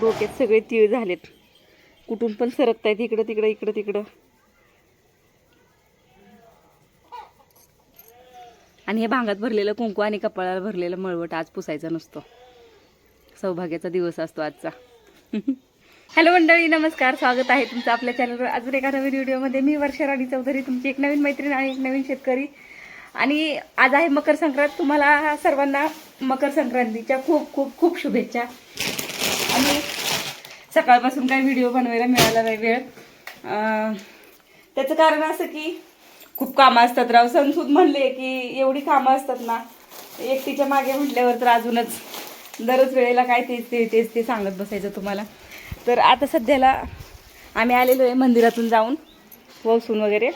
डोक्यात सगळे तीळ झालेत. कुठून पण सरकत आहेत इकडं तिकडं इकडं तिकडं. आणि हे भांगात भरलेलं कुंकू आणि कपाळाला भरलेलं मळवट आज पुसायचा नसतो. सौभाग्याचा दिवस असतो आजचा. हॅलो मंडळी नमस्कार. स्वागत आहे तुमचं आपल्या चॅनलवर. अजून एका नवीन व्हिडिओमध्ये मी वर्षा राणी चौधरी तुमची एक नवीन मैत्रीण आणि एक नवीन शेतकरी. आणि आज आहे मकर संक्रांत. तुम्हाला सर्वांना मकर संक्रांतीच्या खूप खूप खूप शुभेच्छा. आणि सकाळपासून काही व्हिडिओ बनवायला मिळाला नाही वेळ. त्याचं कारण असं की खूप कामं असतात. राव सणसूद म्हणले की एवढी कामं असतात ना एकटीच्या मागे म्हटल्यावर तर अजूनच दरच वेळेला काय तेच ते तेच ते सांगत बसायचं तुम्हाला. तर आता सध्याला आम्ही आलेलो आहे मंदिरातून जाऊन वसून वगैरे.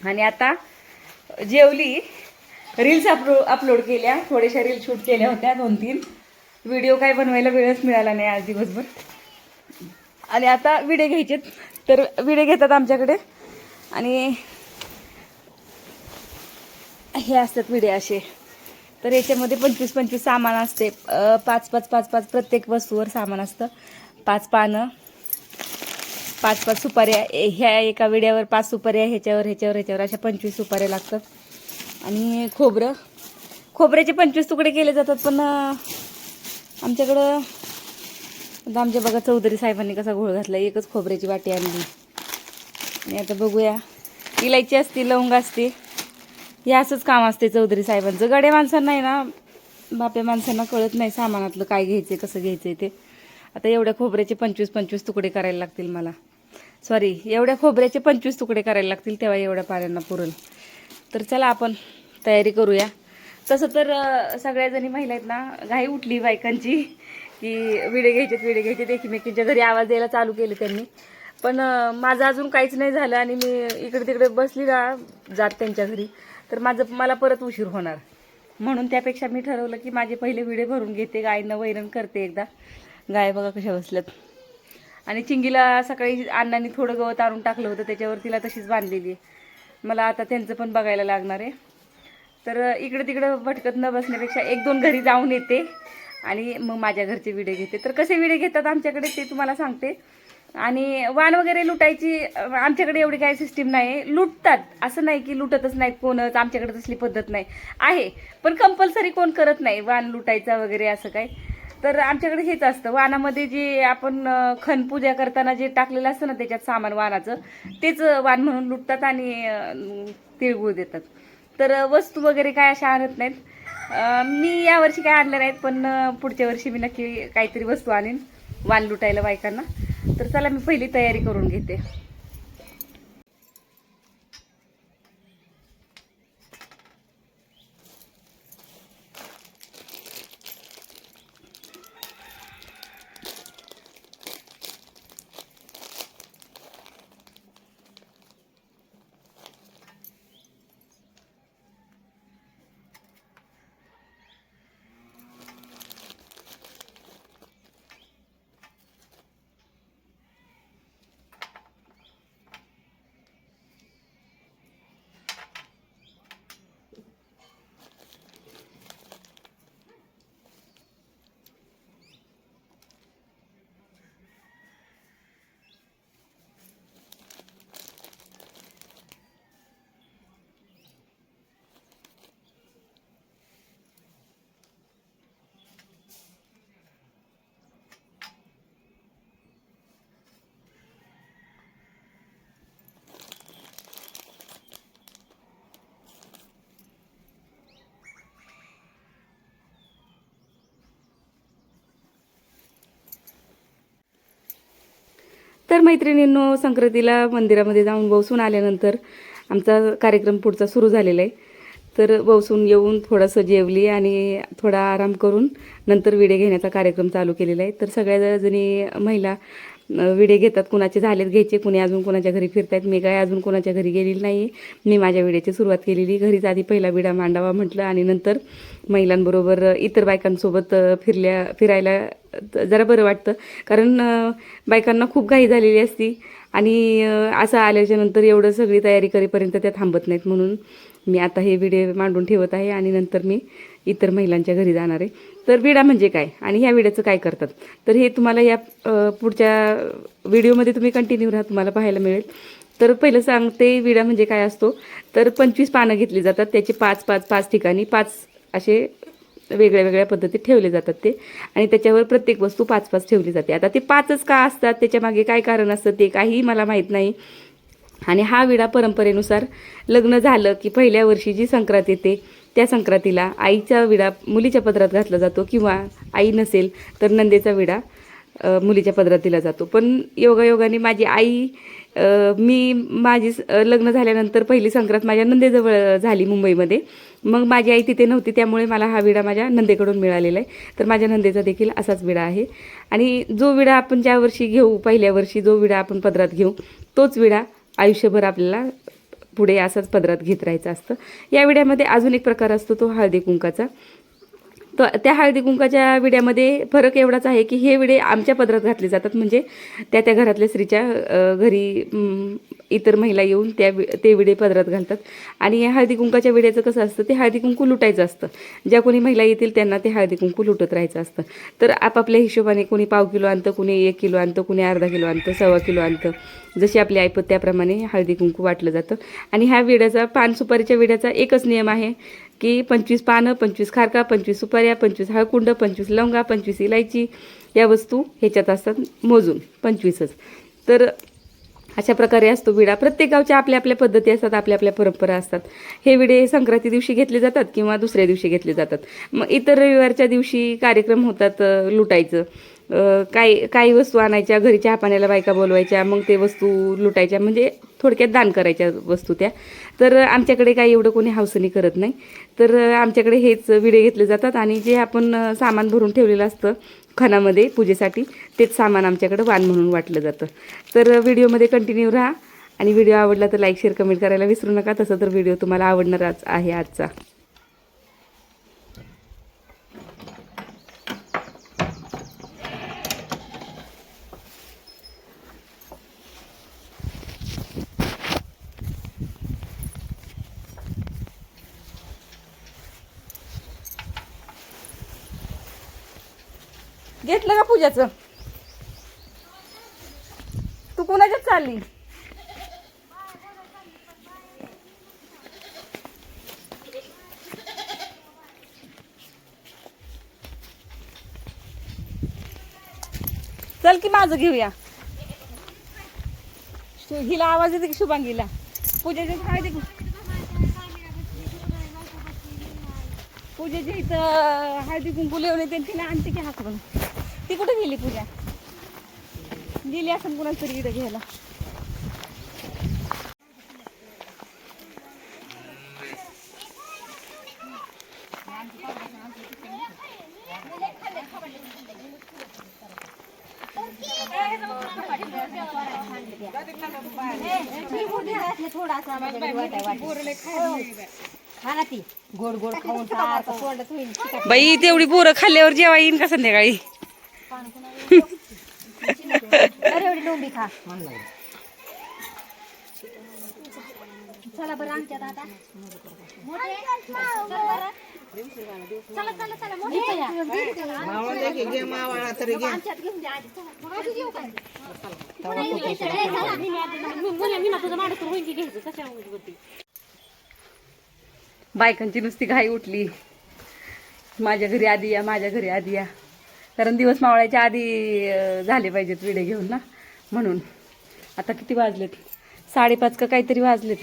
आणि आता जेवली रील्स अपलो अपलोड केल्या थोड्याशा रील शूट केल्या होत्या दोन तीन व्हिडिओ काय बनवायला वेळच मिळाला नाही आज दिवसभर. आणि आता विडे घ्यायचेत. तर विडे घेतात आमच्याकडे. आणि हे असतात विडे असे. तर याच्यामध्ये पंचवीस पंचवीस सामान असते. पाच पाच पाच पाच प्रत्येक वस्तूवर सामान असतं. पाच पानं पाच पाच सुपाऱ्या. ह्या एका विड्यावर पाच सुपाऱ्या ह्याच्यावर ह्याच्यावर ह्याच्यावर अशा पंचवीस सुपाऱ्या लागतात. आणि खोबरं. खोबऱ्याचे पंचवीस तुकडे केले जातात पण आमच्याकडं आता आमच्या बघा चौधरी साहेबांनी कसा घोळ घातला एकच खोबऱ्याची वाटी आणली. आणि आता बघूया इलायची असते लवंग असते हे असंच काम असते चौधरी साहेबांचं. गड्या माणसांना आहे ना बाप्या माणसांना कळत नाही सामानातलं काय घ्यायचं कसं घ्यायचं ते. आता एवढ्या खोबऱ्याचे पंचवीस पंचवीस तुकडे करायला लागतील मला. सॉरी एवढ्या खोबऱ्याचे पंचवीस तुकडे करायला लागतील तेव्हा एवढ्या पाण्यांना पुरल तर चला आपण तयारी करूया. तसं तर सगळ्या जणी महिला आहेत ना घाई उठली बायकांची की विडे घ्यायचेत विडे घ्यायचेत एकमेकींच्या घरी आवाज द्यायला चालू केले त्यांनी. पण माझं अजून काहीच नाही झालं आणि मी इकडे तिकडे बसली ना जात त्यांच्या घरी तर माझं मला परत उशीर होणार. म्हणून त्यापेक्षा मी ठरवलं की माझे पहिले विडे भरून घेते गायींना वैरण करते एकदा. गाय बघा कशा बसल्यात. आणि चिंगीला सकाळी अण्णांनी थोडं गवत आणून टाकलं होतं त्याच्यावर तिला तशीच बांधलेली आहे. मला आता त्यांचं पण बघायला लागणार आहे. तर इकडं तिकडं भटकत न बसण्यापेक्षा एक दोन घरी जाऊन येते आणि मग माझ्या घरचे विडे घेते. तर कसे विडे घेतात आमच्याकडे ते तुम्हाला सांगते. आणि वाण वगैरे लुटायची आमच्याकडे एवढी काही सिस्टीम नाही. लुटतात. असं नाही की लुटतच नाहीत कोणच आमच्याकडे तसली पद्धत नाही. आहे. पण कंपल्सरी कोण करत नाही वाण लुटायचा वगैरे असं काय तर आमच्याकडे हेच असतं. वाणामध्ये जे आपण अं, खणपूजा करताना जे टाकलेलं असतं ना त्याच्यात सामान वाणाचं तेच वाण म्हणून लुटतात आणि तिळगूळ तिळगुळ देतात. तर वस्तू वगैरे काय अशा आणत नाहीत. मी यावर्षी काय आणल्या नाहीत पण पुढच्या वर्षी मी नक्की काहीतरी वस्तू आणीन. वाण लुटायला बायकांना. तर चला मी पहिली तयारी करून घेते. तर मैत्रिणींनो संक्रांतीला मंदिरामध्ये जाऊन बसून आल्यानंतर आमचा कार्यक्रम पुढचा सुरू झालेला आहे. तर बसून येऊन थोडंसं जेवली आणि थोडा आराम करून नंतर विडे घेण्याचा कार्यक्रम चालू केलेला आहे. तर सगळ्या जणी महिला विडे घेतात कुणाचे झालेत घ्यायचे कुणी अजून कोणाच्या घरी फिरतायत मी काय अजून कोणाच्या घरी गेलेली नाही मी माझ्या विड्याची सुरुवात केलेली घरीच आधी पहिला विडा मांडावा म्हटलं आणि नंतर महिलांबरोबर इतर बायकांसोबत फिरल्या फिरायला जरा बरं वाटतं. कारण बायकांना खूप घाई झालेली असती आणि असं आल्याच्यानंतर एवढं सगळी तयारी करेपर्यंत त्या थांबत नाहीत म्हणून मी आता हे व्हिडिओ मांडून ठेवत आहे आणि नंतर मी इतर महिलांच्या घरी जाणार आहे. तर विडा म्हणजे काय? आणि ह्या विड्याचं काय करतात? तर हे तुम्हाला या पुढच्या व्हिडिओमध्ये तुम्ही कंटिन्यू राहा तुम्हाला पाहायला मिळेल. तर पहिलं सांगते विडा म्हणजे काय असतो? तर पंचवीस पानं घेतली जातात त्याचे पाच पाच पाच ठिकाणी पाच असे वेगळ्या वेगळ्या पद्धतीत ठेवले जातात ते. आणि त्याच्यावर प्रत्येक वस्तू पाच पाच ठेवली जाते. आता ते पाचच का असतात? त्याच्यामागे काय कारण असतं? ते काहीही मला माहीत नाही. आणि हा विडा परंपरेनुसार लग्न झालं की पहिल्या वर्षी जी संक्रांत येते त्या संक्रांतीला आईचा विडा मुलीच्या पदरात घातला जातो किंवा आई नसेल तर नंदेचा विडा मुलीच्या पदरात दिला जातो. पण योगायोगाने माझी आई मी माझी लग्न झाल्यानंतर पहिली संक्रांत माझ्या नंदेजवळ झाली मुंबईमध्ये. मग माझी आई तिथे नव्हती त्यामुळे मला हा विडा माझ्या नंदेकडून मिळालेला आहे. तर माझ्या नंदेचा देखील असाच विडा आहे. आणि जो विडा आपण ज्या वर्षी घेऊ पहिल्या वर्षी जो विडा आपण पदरात घेऊ तोच विडा आयुष्यभर आपल्याला पुढे असंच पदरात घेत राहायचं असतं. या विड्यामध्ये अजून एक प्रकार असतो तो हळदी कुंकाचा. तर त्या हळदी कुंकाच्या विड्यामध्ये फरक एवढाच आहे की हे विडे आमच्या पदरात घातले जातात. म्हणजे त्या त्या घरातल्या स्त्रीच्या घरी इतर महिला येऊन त्या वि- ते विडे पदरात घालतात. आणि या हळदी कुंकाच्या विड्याचं कसं असतं ते हळदी कुंकू लुटायचं असतं. ज्या कोणी महिला येतील त्यांना ते हळदी कुंकू लुटत राहायचं असतं. तर आपापल्या हिशोबाने कोणी पाव किलो आणतं कोणी एक किलो आणतं कोणी अर्धा किलो आणतं सव्वा किलो आणतं. जशी आपली ऐपत त्याप्रमाणे हळदी कुंकू वाटलं जातं. आणि ह्या विड्याचा पान सुपारीच्या विड्याचा एकच नियम आहे की पंचवीस पानं पंचवीस खारका पंचवीस सुपाऱ्या पंचवीस हळकुंड पंचवीस लवंगा पंचवीस इलायची या वस्तू ह्याच्यात असतात मोजून पंचवीसच. तर अशा प्रकारे असतो विडा. प्रत्येक गावच्या आपल्या आपल्या पद्धती असतात आपल्या आपल्या परंपरा असतात. हे विडे संक्रांती दिवशी घेतले जातात किंवा दुसऱ्या दिवशी घेतले जातात. मग इतर रविवारच्या दिवशी कार्यक्रम होतात लुटायचं. काही काही वस्तू आणायच्या घरी चहा पाण्याला बायका बोलवायच्या मग ते वस्तू लुटायच्या म्हणजे थोडक्यात दान करायच्या वस्तू त्या. तर आमच्याकडे काही एवढं कोणी हौसनी करत नाही. तर आमच्याकडे हेच विडे घेतले जातात आणि जे आपण सामान भरून ठेवलेलं असतं खणामध्ये पूजेसाठी तेच सामान आमच्याकडे वाण म्हणून वाटलं जातं. तर व्हिडिओमध्ये कंटिन्यू राहा आणि व्हिडिओ आवडला तर लाईक शेअर कमेंट करायला विसरू नका. तसं तर व्हिडिओ तुम्हाला आवडणारच आहे आजचा. घेतलं का पूजाचं? तू कोणाच्यात चालली? चल की माझं घेऊया. हिला आवाज येते की शुभांगीला? पूजेचे हळदी पूजेच्या इथं हळदी कुंकू लिहून येते तिला आणते की हाकडून ती कुठे गेली पूजा? गेली असं कुणाला तरी इथं घ्यायला खाना ती गोड गोड खाऊन सारखं तोंडात होईल चिकट. बाई तेवढी बोरं खाल्ल्यावर जेव्हा येईन का संध्याकाळी अरे एवढी लोंबी खा चला बरं आमच्यात आता मोठे चल बरं. चला चला चला मोठे या. आमच्यात घेऊन द्या आधी. चला. मग आधी घेऊ काय? पुन्हा इकडे येते. ए, चला. बायकांची नुसती घाई उठली. माझ्या घरी आधी या माझ्या घरी आधी या. कारण दिवस मावळ्याच्या आधी झाले पाहिजेत विडे घेऊन ना म्हणून. आता किती वाजलेत? साडेपाच का काहीतरी वाजलेत.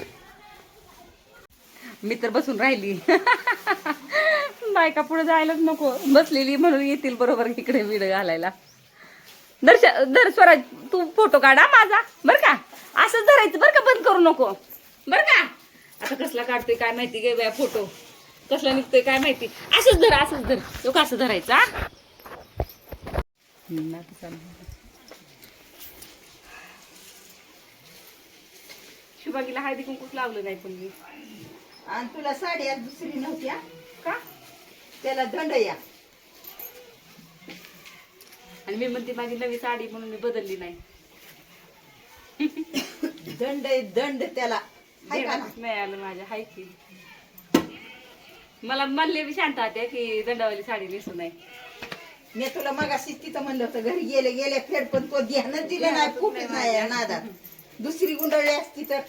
मी तर बसून राहिली. बायका पुढे जायलाच नको. बसलेली म्हणून येतील बरोबर इकडे विड घालायला. दर्श दर स्वराज तू फोटो काढा माझा. बर का? असंच धरायचं. बरं का? बंद करू नको. बर का? आता कसला काढतोय काय माहिती गे बाया फोटो कसला निघतोय काय माहिती? असंच धर असंच धर. तो कसं धरायचा. शुभांगीला हळदी कुंकूच लावलं नाही पण मी. आणि तुला साडी आज दुसरी नव्हती हा? का? त्याला दंड या. आणि मी म्हणते माझी नवी साडी म्हणून मी बदलली नाही. दंड दंड त्याला. नाही आलं माझ्या हाय की. मला म्हणले बी शांत होते की दंडावली साडी नेसू नये. मी तुला मगाशी तिथं म्हणलं होतं घरी गेले गेले फेड पण तो ध्यानच दिलं नाही फुटत नाही या नादात. दुसरी गुंडळली असती तर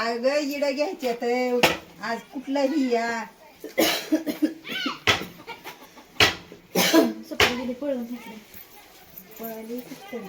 अग इड घ्यायचे तर आज कुठलाही या. लागणार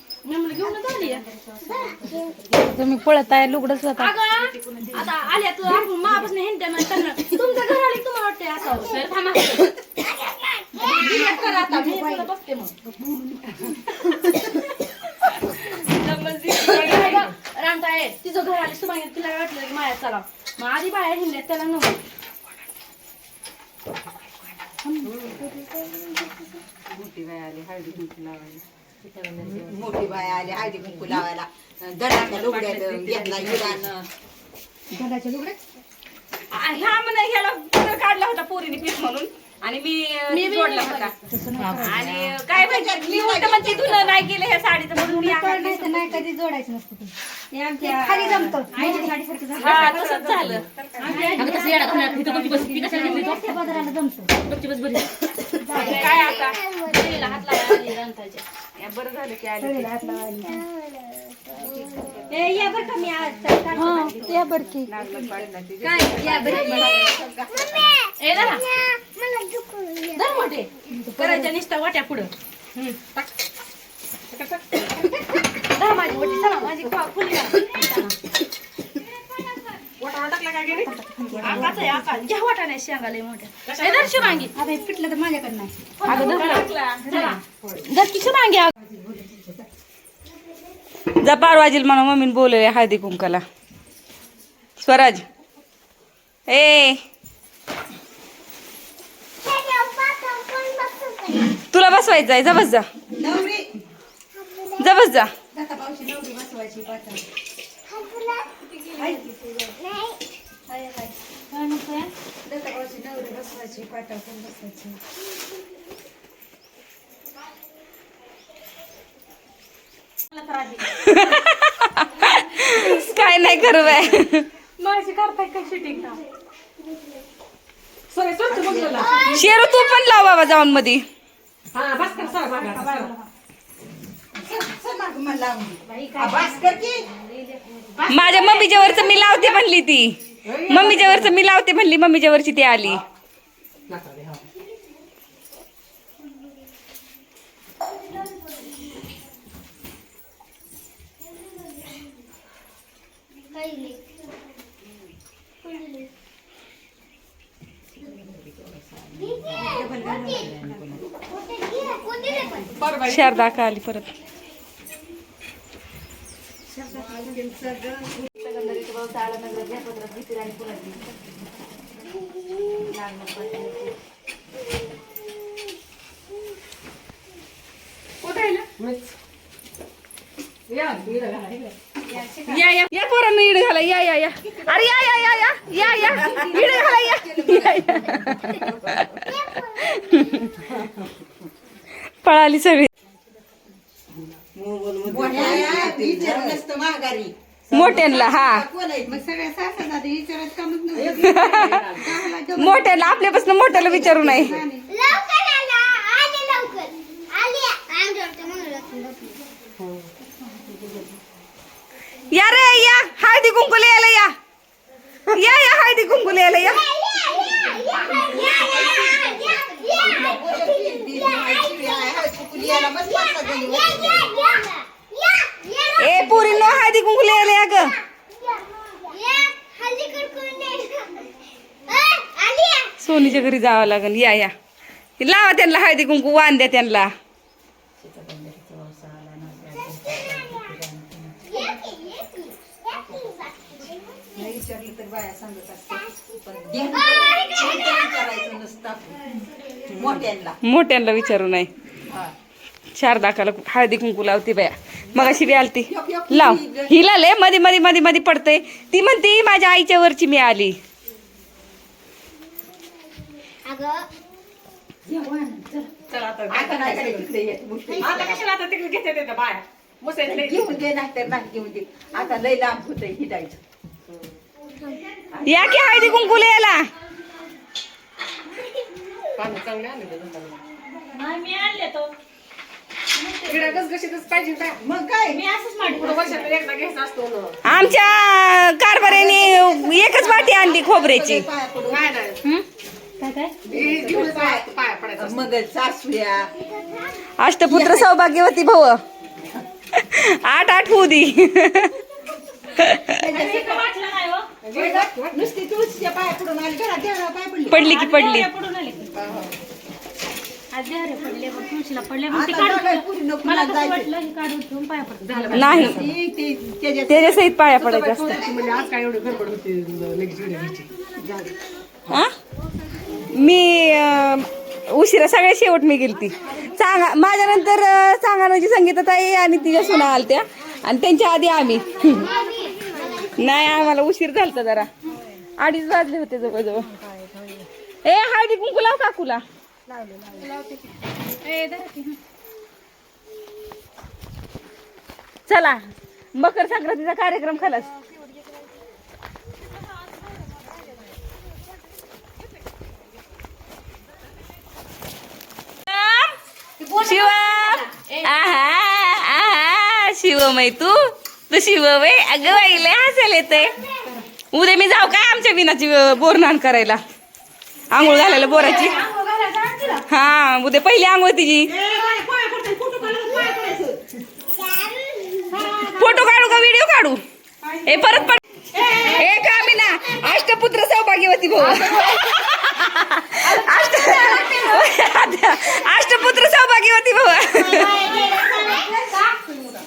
तुम्ही पळत आहे लुगडच होता आता आल्या तू आपण मापासून नाही करणार तुमचं घर आले तुम्हाला वाटतंय असावं तर थांबा. करा आता मी तुला बघते मग. रामताय तिचं घर आले सुमागे तिला वाटलं की माया चला. मग आधी बाहेर हिंडल्यात त्याला नव्हतं आली हळदी कुंकू लावायला. मोठी बाय आली हळदी कुंकू लावायला दडाच्या लुगड्यात घेतला इडानं आ, ह्या म्हणे ह्याला काढला होता पोरीने पीठ म्हणून आणि मी जोडला होता आणि काय माहिती मी उलट म्हणते धुणं नाही केलं ह्या साडीचं म्हणून मी आता नाही कधी जोडायचं नसतं ते. ते खाली जमतं हा, तसंच झालं ते बदलाला जमतं काय आता मुलीला हात रामताईच्या. या, बरं झालं की आली ए, या बरं का मी आज या बरं की. लागलं पाडला ती काय या बरं ए दादा धर मोठे. करायच्या निष्ठा वाट्या पुढं. हम्म, टाक. धर माझी चला माझी खा फुली वाटा टाकला काय गेली आकाच आहे आकाश घ्या वाटा नाही शेंगाले मोठ्या. ए, धर शिवांगी आता हे पिठलं तर माझ्याकडे नाही. अगं धर. चला. धर की शिवांगी जा पारवाजील म्हणून मम्मीने बोलले हळदी कुंकाला. स्वराज. ए. तुला बसवायचं आहे जा बस जा. नवरी. जा बस जा. दाता पावशी नवरी बसवायची नवरी बसवायची पण बसवायची काय नाही करू बाय माझी करताय काय शूटिंग शेरू तू पण लाव बाबा जाऊन मधी बस कर सर चल माग मला लावून बास कर की. माझ्या मम्मीच्या वरच मी लावते म्हणली ती. मम्मीच्या वरच मी लावते म्हणली मम्मीच्या वरची ती आली. शारदा का आली परत? या या या पोरांना इड घाला या या या. अरे या या या या या या. इड घाला या पळाली सगळी. माघारी. मोठ्यांना हा. मोठ्याला आपल्यापासून मोठ्याला विचारू नाही. या रे या. हळदी कुंकू यायला या या या हळदी कुंकू यायला या याला मस्त पाच जणी होत्या. ए पुरी नो हळदी कुंकू यायला या ग सोनीच्या घरी जावं लागेल. या या. लावा त्यांना हळदी कुंकू वाण द्या त्यांना. मोठ्यांना विचारू नाही हा. शारदाकाला हळदी कुंकू लावते बाया. मग अशी बी आलती. लाव. हिला लयमध्ये मध्ये मध्ये मध्ये पडते ती म्हणते माझ्या आईच्या वरची मी आली. चला आता आता नाही काय तिकडे येत गोष्ट आता कशाला आता तिकडे घेते ते बाया मुसायला घेऊन दे नाही तर नाही घेऊन दे. आता लय लांब होतंय हिडायचं. या की हळदी कुंकू याला पाणी चांगले आले ते दुकानात. मी आणले तो. इकडे गसगशीतच पाहिजे काय मग काय? मी असंच मांडी पुढे वर्षाला एकदा घ्यायचा असतो ना आमच्या कारभाऱ्याने एकच वाटी आणली खोबऱ्याची. काय नाही काय काय? पाया पाया. मग सासूया. अष्टपुत्र सौभाग्यवती भाऊ. आठ आठ होऊ दे. नुसती तुळशीच्या पाया पडून आली घरात देवळा पाय पडली पडली की पडली. आता बघाय पुरी नको मला जायचं नाही. ती- ती- त्याच्यात त्याच्यासहित पाया पडायचं असतं म्हणजे आज काय एवढी गडबड होती लगेच व्हिडिओ घ्यायची. हा? मी उशिरा सगळ्या शेवट मी गेलती. चांगा माझ्यानंतर अं, चांगाणाची संगीताताई आणि तिच्या सुना आलत्या. आणि त्यांच्या आधी आम्ही. नाही आम्हाला उशीर झालता जरा. अडीच वाजले होते जवळजवळ. ए हळदी कुंकू लाव काकूला. चला मकर संक्रांतीचा कार्यक्रम खलास. शिवम आहा आहा शिवमय तू तू शिवमय अगं बाईला हसायला येतंय. उद्या मी जाऊ काय आमच्या बिनाची अं, बोरनान करायला? आंघोळ घालायला बोराची. हा उद्या पहिली आंघोळ तिची. फोटो काढू का व्हिडिओ काढू? हे परत पड. हे का मी ना अष्टपुत्र सौभाग्यवती. भाऊ अष्ट अष्टपुत्र सौभाग्यवती भाऊ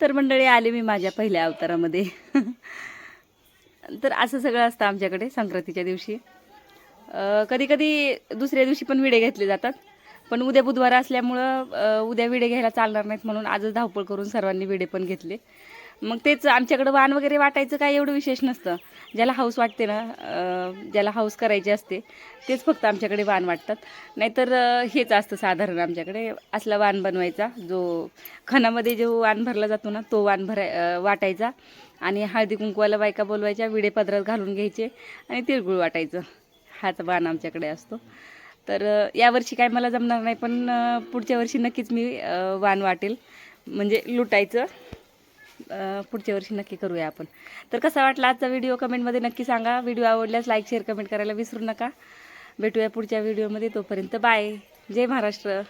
तर मंडळी आले मी माझ्या पहिल्या अवतारामध्ये. तर असं सगळं असतं आमच्याकडे संक्रांतीच्या दिवशी. कधी कधी दुसऱ्या दिवशी पण विडे घेतले जातात. पण उद्या बुधवार असल्यामुळं उद्या विडे घ्यायला चालणार नाहीत म्हणून आजच धावपळ करून सर्वांनी विडे पण घेतले. मग तेच आमच्याकडं वाण वगैरे वाटायचं काय एवढं विशेष नसतं. ज्याला हाऊस वाटते ना ज्याला हाऊस करायची असते तेच फक्त आमच्याकडे वाण वाटतात. नाहीतर हेच असतं साधारण आमच्याकडे. असला वाण बनवायचा जो खणामध्ये जो वाण भरला जातो ना तो वाण भराय वाटायचा. आणि हळदी कुंकवाला बायका बोलवायच्या विडे पदरात घालून घ्यायचे आणि तिळगुळ वाटायचं. हाच वाण आमच्याकडे असतो. तर यावर्षी काय मला जमणार नाही पण पुढच्या वर्षी नक्कीच मी वाण वाटेल. म्हणजे लुटायचं. पुढच्या वर्षी नक्की करूया आपण. तर कसा वाटला आजचा व्हिडिओ कमेंटमध्ये नक्की सांगा. व्हिडिओ आवडल्यास लाईक शेअर कमेंट करायला विसरू नका. भेटूया पुढच्या व्हिडिओमध्ये तोपर्यंत बाय जय महाराष्ट्र.